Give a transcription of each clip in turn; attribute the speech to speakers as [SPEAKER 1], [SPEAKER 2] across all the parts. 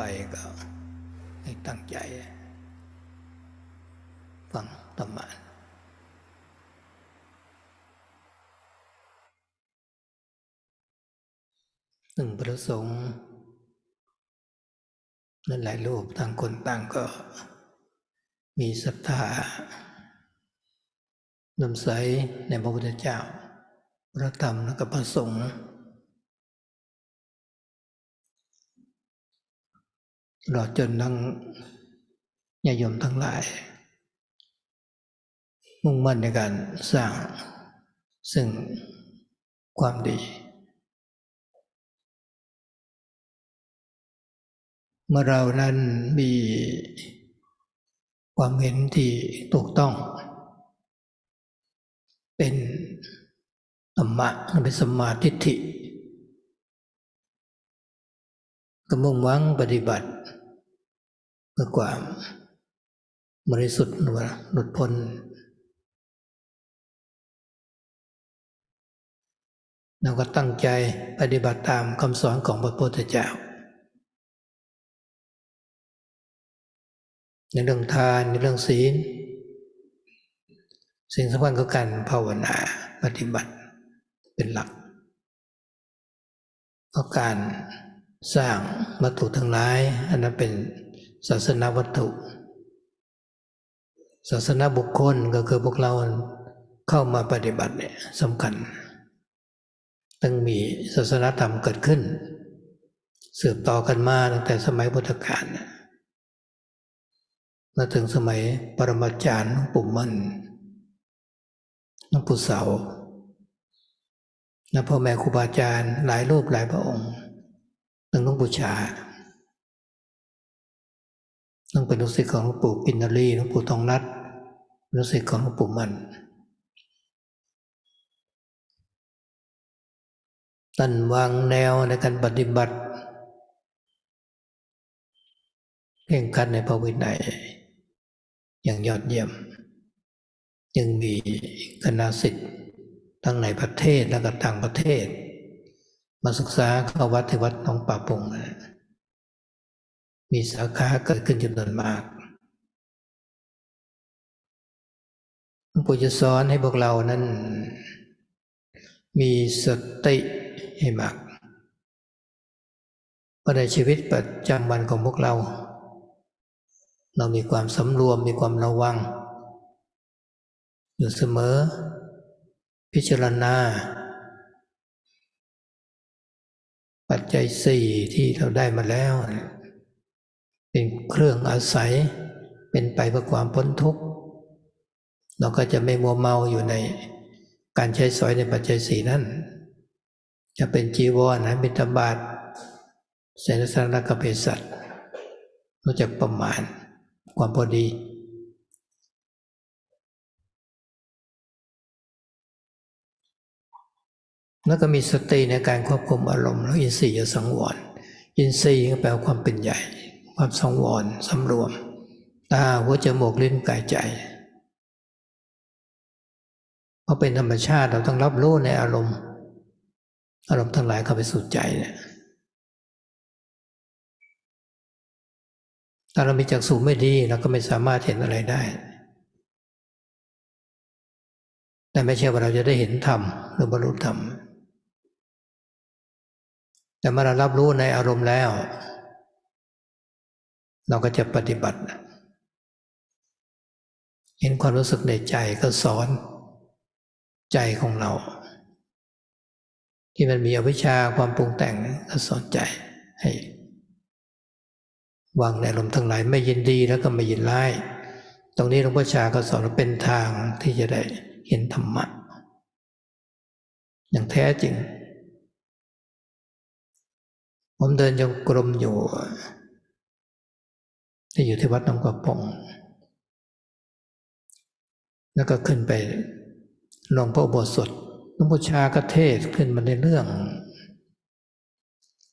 [SPEAKER 1] ไปก็ให้ตั้งใจ ฟังธรรมะซึ่งพระสงฆ์นั้นหลายรูปต่างคนต่างก็ มีศรัทธานำใสในพระพุทธเจ้า พระธรรมและก็พระสงฆ์ ตลอจนทั้งญาติโยมทั้งหลาย มุ่งมั่นในการสร้างซึ่งความดี เมื่อเรานั้นมีความเห็นที่ถูกต้อง เป็นธรรมะเป็นสมาทิฏฐิก็มุ่งหวังปฏิบัติ เพื่อความบริสุทธิ์หลุดพ้นเราก็ตั้งใจปฏิบัติตามคำสอนของพระพุทธเจ้า ในเรื่องทานในเรื่องศีล สิ่งสำคัญก็การภาวนาปฏิบัติเป็นหลักเพราะการสร้างวัตถุทั้งหลายอันนั้นเป็น ศาสนาวัตถุ ศาสนาบุคคลก็คือพวกเราเข้ามาปฏิบัติเนี่ยสำคัญต้องมีศาสนาธรรมเกิดขึ้น สืบต่อกันมาตั้งแต่สมัยพุทธกาลมาถึงสมัยปรมาจารย์ปุ่มมันหลวงปู่เสาและพ่อแม่ครูบาอาจารย์หลายรูปหลายพระองค์ตั้งต้องบูชา ต้องเป็นลูกศิษย์ของหลวงปู่กินนรีหลวงปู่ทองนัดลูกศิษย์ของหลวงปู่มันตันวางแนวในการปฏิบัติเพ่งคัดในพระวินัยอย่างยอดเยี่ยมยังมีคณะสิทธิ์ทั้งในประเทศและก็ต่างประเทศ มาศึกษาเข้าวัดที่วัดหนองป่าปง มีสาขาเกิดขึ้นจำนวนมากหลวงปู่จะสอนให้พวกเรานั้น มีสติให้มากเพราะในชีวิตประจำวันของพวกเรา เรามีความสำรวมมีความระวัง อยู่เสมอ พิจารณา ปัจจัยสี่ที่เราได้มาแล้ว เป็นเครื่องอาศัย เป็นไปเพื่อความพ้นทุกข์ เราก็จะไม่มัวเมาอยู่ในการใช้สอยในปัจจัยสี่นั้น จะเป็นจีวรนะบิณฑบาตเสนสารกเภสัตรู้จักประมาณความพอดีแล้วก็มีสติในการควบคุมอารมณ์แล้วอินทรีย์สังวร อินทรีย์ก็แปลว่าความเป็นใหญ่ ความสังวรสำรวม ตาหัวจมูกลิ้นกายใจเพราะเป็นธรรมชาติเราต้องรับรู้ในอารมณ์ อารมณ์ทั้งหลายเข้าไปสู่ใจเนี่ยถ้าเรามีจักษุไม่ดีเราก็ไม่สามารถเห็นอะไรได้ แต่ไม่ใช่ว่าเราจะได้เห็นธรรมหรือบรรลุธรรม แต่เมื่อเรารับรู้ในอารมณ์แล้ว เราก็จะปฏิบัติ เห็นความรู้สึกในใจก็สอนใจของเรา ที่มันมีอวิชชาความปรุงแต่งก็สอนใจให้วางในลมทั้งหลายไม่ยินดีแล้วก็ไม่ยินร้าย ตรงนี้หลวงพ่อชาก็สอนว่าเป็นทางที่จะได้เห็นธรรมะ อย่างแท้จริง ผมเดินจงกรมอยู่ ที่อยู่ที่วัดหนองกระปงแล้วก็ขึ้นไปลงพระอุโบสถหลวงพ่อชาก็เทศขึ้นมาในเรื่อง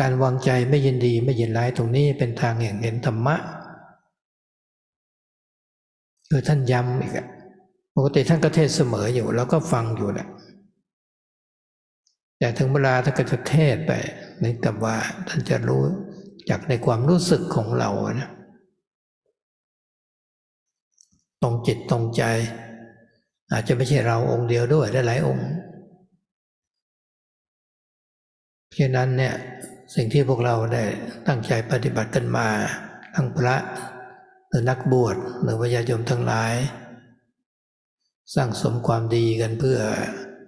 [SPEAKER 1] การวางใจไม่ยินดีไม่ยินร้ายตรงนี้เป็นทางแห่งเห็นธรรมะคือท่านย้ำอีกอะปกติท่านก็เทศเสมออยู่ แล้วก็ฟังอยู่แหละแต่ถึงเวลาท่านก็จะเทศไปเหมือนกับว่าท่านจะรู้จากในความรู้สึกของเรานะ ตรงจิตตรงใจ อาจจะไม่ใช่เราองค์เดียวด้วยหลายองค์เพราะนั้นเนี่ยสิ่งที่พวกเราได้ตั้งใจปฏิบัติกันมาทั้งพระหรือนักบวชหรือวิญญาณทั้งหลาย สร้างสมความดีกันเพื่อ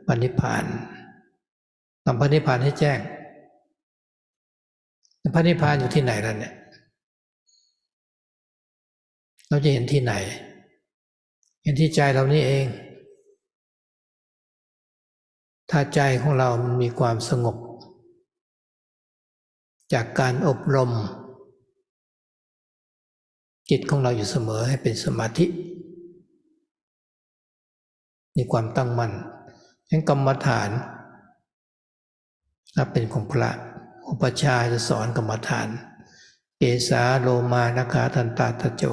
[SPEAKER 1] ปณิพานทำพระนิพพานให้แจ้งพระนิพพานอยู่ที่ไหนล่ะเนี่ย เราจะเห็นที่ไหน เห็นที่ใจเรานี่เอง ถ้าใจของเรามันมีความสงบ จากการอบรม จิตของเราอยู่เสมอให้เป็นสมาธิ มีความตั้งมั่นยังกรรมฐานถ้าเป็นของพระอุปชาจะสอนกรรมฐาน เกสาโลมานาคาทันตาตะโจ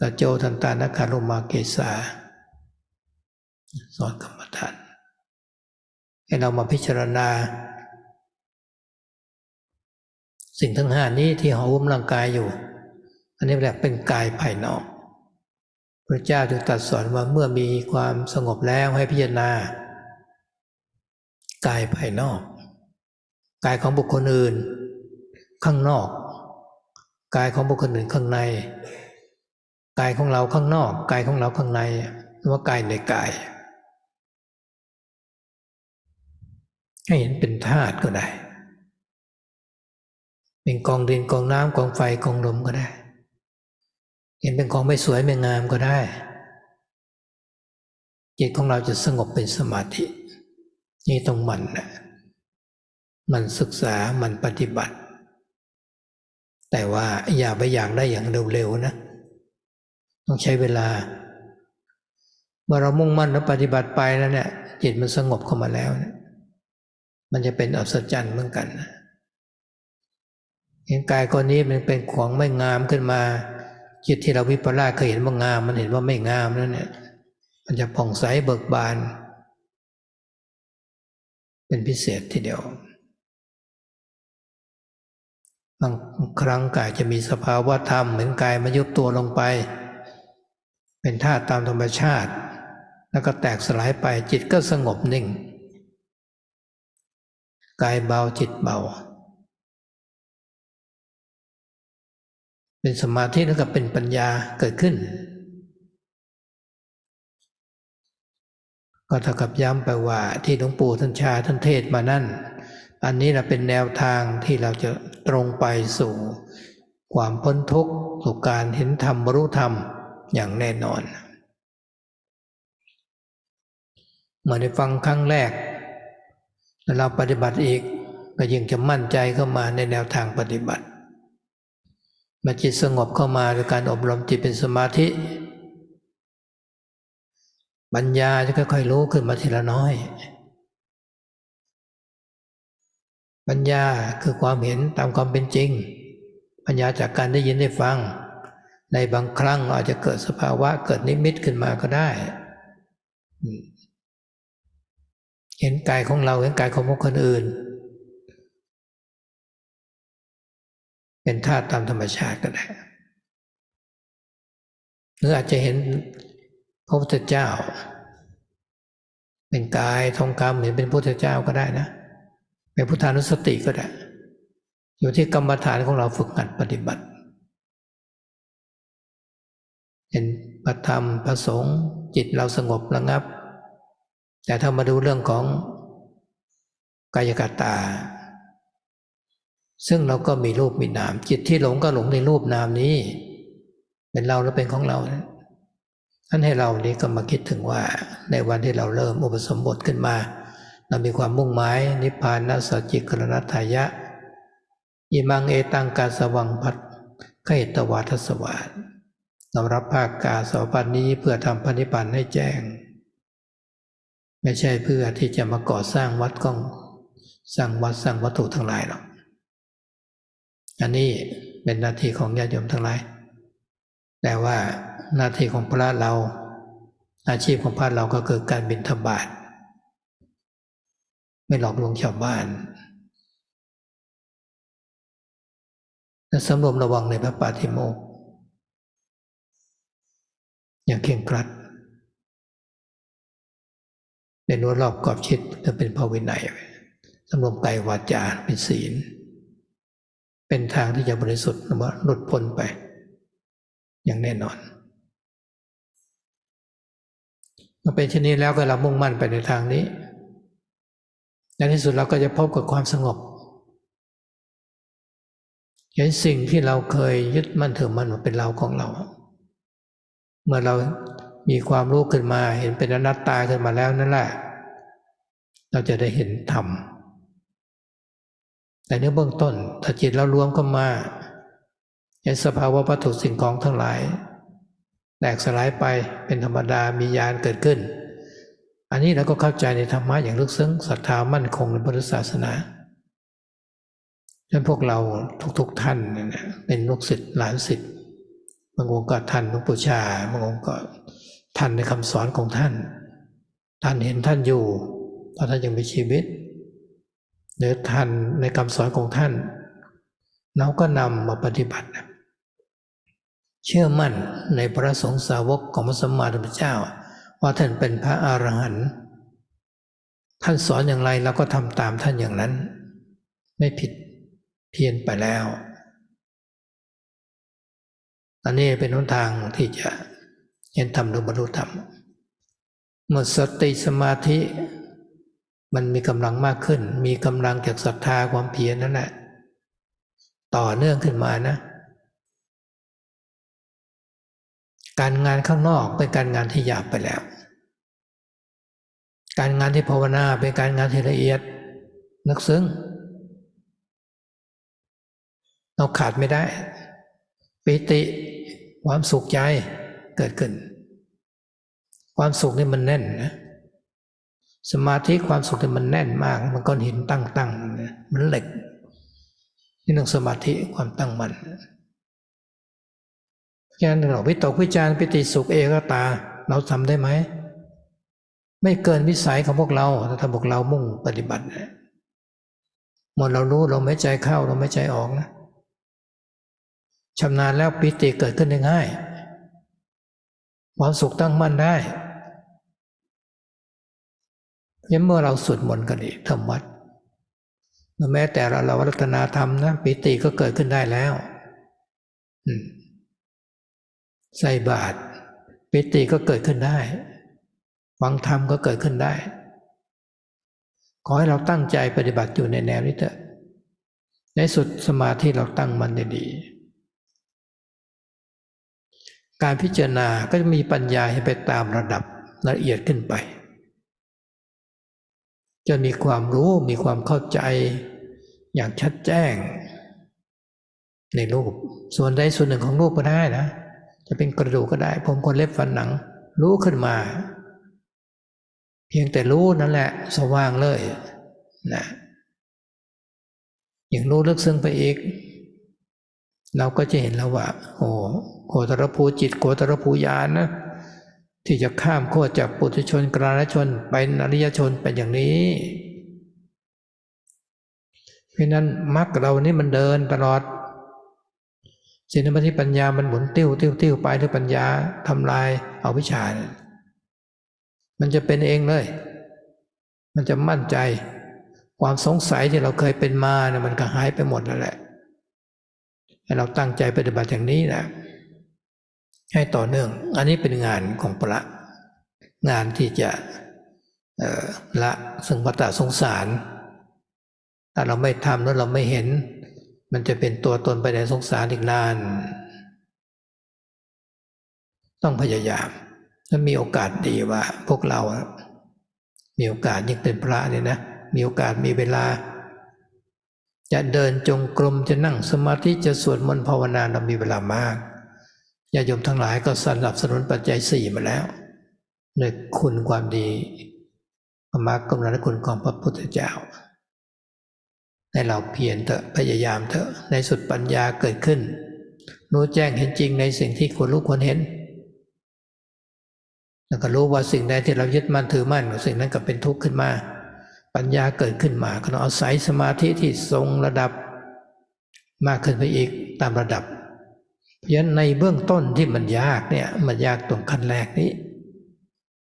[SPEAKER 1] ตะโจทันตานาคาโลมาเกสาสอนกรรมฐานให้เรามาพิจารณา สิ่งทั้งห้านี้ที่ห่อหุ้มร่างกายอยู่ อันนี้แหละเป็นกายภายนอก พระเจ้าจึงตรัสสอนว่าเมื่อมีความสงบแล้วให้พิจารณากายภายนอก กายของบุคคลอื่น ข้างนอก กายของบุคคลอื่นข้างใน กายของเราข้างนอกกายของเราข้างในหรือว่ากายในกาย ให้เห็นเป็นธาตุก็ได้ เป็นกองดินกองน้ำกองไฟกองลมก็ได้ เห็นเป็นของไม่สวยไม่งามก็ได้จิตของเราจะสงบเป็นสมาธิ นี่ต้องมันนะมันศึกษามันปฏิบัติ แต่ว่าอย่าไปอยากได้อย่างเร็วๆนะ ต้องใช้เวลา เมื่อเรามุ่งมั่นแล้วปฏิบัติไปแล้วเนี่ยจิตมันสงบเข้ามาแล้วเนี่ยมันจะเป็นอัศจรรย์เหมือนกันเห็นกายคนนี้มันเป็นของไม่งามขึ้นมา จิตที่เราวิปลาสเคยเห็นว่างาม มันเห็นว่าไม่งามแล้วเนี่ยมันจะผ่องใสเบิกบาน เป็นพิเศษทีเดียวบางครั้งกายจะมีสภาวะธรรมเหมือนกายมายุบตัวลงไป เป็นธาตุตามธรรมชาติ แล้วก็แตกสลายไปจิตก็สงบนิ่ง กายเบาจิตเบา เป็นสมาธิแล้วก็เป็นปัญญาเกิดขึ้น ก็เท่ากับย้ำไปว่าที่หลวงปู่ท่านชาท่านเทศมานั่น อันนี้นะเป็นแนวทางที่เราจะตรงไปสู่ความพ้นทุกข์สู่การเห็นธรรมรรลุธรรม อย่างแน่นอนเมื่อได้ฟังครั้งแรกแล้วเราปฏิบัติอีกก็ยิ่งจะมั่นใจเข้ามาในแนวทางปฏิบัติมื่อจิตสงบเข้ามาด้วยการอบรมจิตเป็นสมาธิปัญญาจะค่อยๆรู้ขึ้นมาทีละน้อย ปัญญาคือความเห็นตามความเป็นจริง ปัญญาจากการได้ยินได้ฟัง ในบางครั้งอาจจะเกิดสภาวะเกิดนิมิตขึ้นมาก็ได้ เห็นกายของเราเห็นกายของคนอื่น เป็นธาตุตามธรรมชาติก็ได้หรืออาจจะเห็นพระพุทธเจ้า เป็นกายทองคำเห็นเป็นพระพุทธเจ้าก็ได้นะเป็นพุทธานุสติก็ได้ อยู่ที่กรรมฐานของเราฝึกหัดปฏิบัติ เห็นพระธรรมพระสงฆ์จิตเราสงบระงับ แต่ถ้ามาดูเรื่องของกายกตา ซึ่งเราก็มีรูปมีนาม จิตที่หลงก็หลงในรูปนามนี้ เป็นเราแล้วเป็นของเราท่านให้เรานี้ก็มาคิดถึงว่าในวันที่เราเริ่มอุปสมบทขึ้นมา เรามีความมุ่งหมายนิพพานนัสจิกรณทายะอิมังเอตังกาสวังพัดขเหตวาทสวาส เรารับภาคกาสวพันนี้เพื่อทำพระนิพพานให้แจ้ง ไม่ใช่เพื่อที่จะมาก่อสร้างวัดกองสร้างวัดสร้างวัตถุทั้งหลายหรอกอันนี้เป็นหน้าที่ของญาติโยมทั้งหลาย แต่ว่าหน้าที่ของพระเรา อาชีพของพระเราก็คือการบิณฑบาตไม่หลอกลวงชาวบ้านและสำรวมระวังในพระปาฏิโมกข์ อย่างเข่งครัดเป็นนวดรอบกรอบชิดและเป็นภาวินัยสำรวมกายวาจาเป็นศีล เป็นทางที่จะบริสุทธิ์ว่าหลุดพ้นไป อย่างแน่นอนมื่อเป็นเช่นนี้แล้วก็เรามุ่งมั่นไปในทางนี้ในที่สุดเราก็จะพบกับความสงบเห็นสิ่งที่เราเคยยึดมั่นถือมั่นว่าเป็นเราของเรา เมื่อเรามีความรู้ขึ้นมา เห็นเป็นอนัตตาขึ้นมาแล้วนั่นแหละ เราจะได้เห็นธรรมแต่ในเบื้องต้นถ้าจิตเรารวมเข้ามาเห็นสภาวะวัตถุสิ่งของทั้งหลายแตกสลายไปเป็นธรรมดามีญาณเกิดขึ้น อันนี้เราก็เข้าใจในธรรมะอย่างลึกซึ้งศรัทธามั่นคงในพุทธศาสนาฉะนั้นพวกเราทุกๆทท่านเป็นลูกศิษย์หลานศิษย์างองค์ก็ท่านหลวงปู่ชาบางองค์ก็ท่านในคำสอนของท่าน ท่านเห็นท่านอยู่เพราะท่านยังมีชีวิตหรือท่านในคำสอนของท่านเราก็นำมาปฏิบัติ เชื่อมั่นในพระสงฆ์สาวกของพระสัมมาสัมพุทธเจ้า ว่าท่านเป็นพระอรหันต์ท่านสอนอย่างไรเราก็ทำตามท่านอย่างนั้น ไม่ผิดเพี้ยนไปแล้ว อันนี้เป็นหนทางที่จะเห็นธรรมหรือบรรลุธรรมเมื่อสติสมาธิ มันมีกำลังมากขึ้น มีกำลังจากศรัทธาความเพียรนั่นแหละต่อเนื่องขึ้นมานะ การงานข้างนอกเป็นการงานที่หยาบไปแล้ว การงานที่ภาวนาเป็นการงานที่ละเอียดนึกซึ้งเราขาดไม่ได้ ปิติความสุขใจเกิดขึ้น ความสุขนี่มันแน่นนะสมาธิความสุขนี่มันแน่นมาก มันก้อนหินตั้งตั้งมันเหล็ก นี่นึ่งสมาธิความตั้งมัน่นฉะนั้นเราวิตกวิจารปิติสุขเอกตา เราทำได้ไหมไม่เกินวิสัยของพวกเราถ้าพวกเรามุ่งปฏิบัติหมดเรารู้เราไม่ใจเข้าเราไม่ใจออกนะ ชำนาญแล้วปิติเกิดขึ้นได้ง่าย ความสุขตั้งมั่นได้ยังเมื่อเราสวดมนต์กันอีกทำวัดแม้แต่เราเรารัตนาธรรมนะปิติก็เกิดขึ้นได้แล้วใส่บาตรปิติก็เกิดขึ้นได้ฟังธรรมก็เกิดขึ้นได้ ขอให้เราตั้งใจปฏิบัติอยู่ในแนวนี้เถอะในสุดสมาธิเราตั้งมันได้ดี การพิจารณาก็จะมีปัญญาให้ไปตามระดับละเอียดขึ้นไป จะมีความรู้มีความเข้าใจอย่างชัดแจ้ง ในรูป ส่วนใดส่วนหนึ่งของรูปก็ได้นะ จะเป็นกระดูกก็ได้ ผมคนเล็บฟันหนัง รู้ขึ้นมา เพียงแต่รู้นั่นแหละ สว่างเลยนะอย่างรู้ลึกซึ้งไปอีก เราก็จะเห็นแล้วว่า โอ้โคตรภูจิตโคตรภูญาณนะที่จะข้ามโคตรจากปุถุชนกราชนไปอริยชนเป็นอย่างนี้ เพราะนั้นมรรคเรานี่มันเดินตลอดสินมัติปัญญามันหมุนติ้วติ้วติ้วไปด้วยปัญญาทำลายเอาวิชา มันจะเป็นเองเลย มันจะมั่นใจ ความสงสัยที่เราเคยเป็นมาเนี่ยมันก็หายไปหมดแล้วแหละ ให้เราตั้งใจปฏิบัติอย่างนี้นะให้ต่อเนื่อง อันนี้เป็นงานของพระงานที่จะละสึงวัฏสงสาร ถ้าเราไม่ทำแล้วเราไม่เห็น มันจะเป็นตัวตนไปในสงสารอีกนาน ต้องพยายามถ้ามีโอกาสดีว่า พวกเรา มีโอกาสยิ่งเป็นพระเนี่ยนะ มีโอกาสมีเวลา จะเดินจงกรมจะนั่งสมาธิจะสวดมนต์ภาวนาเรามีเวลามากญาโยมทั้งหลายก็สนับสนุนปัจจัยสี่มาแล้วในคุณความดีพระมากรุณาคุณของพระพุทธเจ้าให้เราเพียรเถอะพยายามเถอะในสุดปัญญาเกิดขึ้น รู้แจ้งเห็นจริงในสิ่งที่ควรรู้ควรเห็น แล้วก็รู้ว่าสิ่งใดที่เรายึดมั่นถือมั่นสิ่งนั้นก็เป็นทุกข์ขึ้นมา ปัญญาเกิดขึ้นมาก็ต้องอาศัยสมาธิที่ทรงระดับมากขึ้นไปอีกตามระดับ เพราะฉะนั้นในเบื้องต้นที่มันยากเนี่ยมันยากตรงขั้นแรกนี้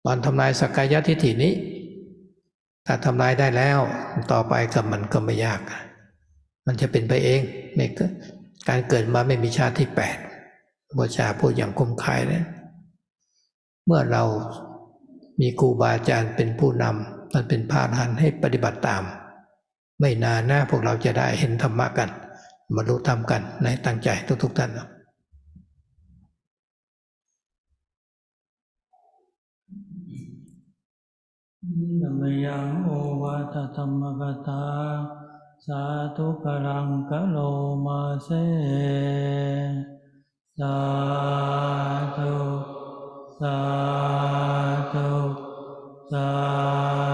[SPEAKER 1] ตอนทำลายสกายทิฏฐินี้ ถ้าทำลายได้แล้วต่อไปกับมันก็ไม่ยาก มันจะเป็นไปเองไม่กิดการเกิดมาไม่มีชาติที่แปดบูชาพูดอย่างคมคายเนะเมื่อเรามีครูบาอาจารย์เป็นผู้นำ มันเป็นพาหันให้ปฏิบัติตาม ไม่นานนะพวกเราจะได้เห็นธรรมะกันบรรลุธรรมกันในตั้งใจทุกๆท่านนะ
[SPEAKER 2] นัมยังโอวาทธรรมกตา สาธุกรังกะโลมาเซสาธุสาธุสา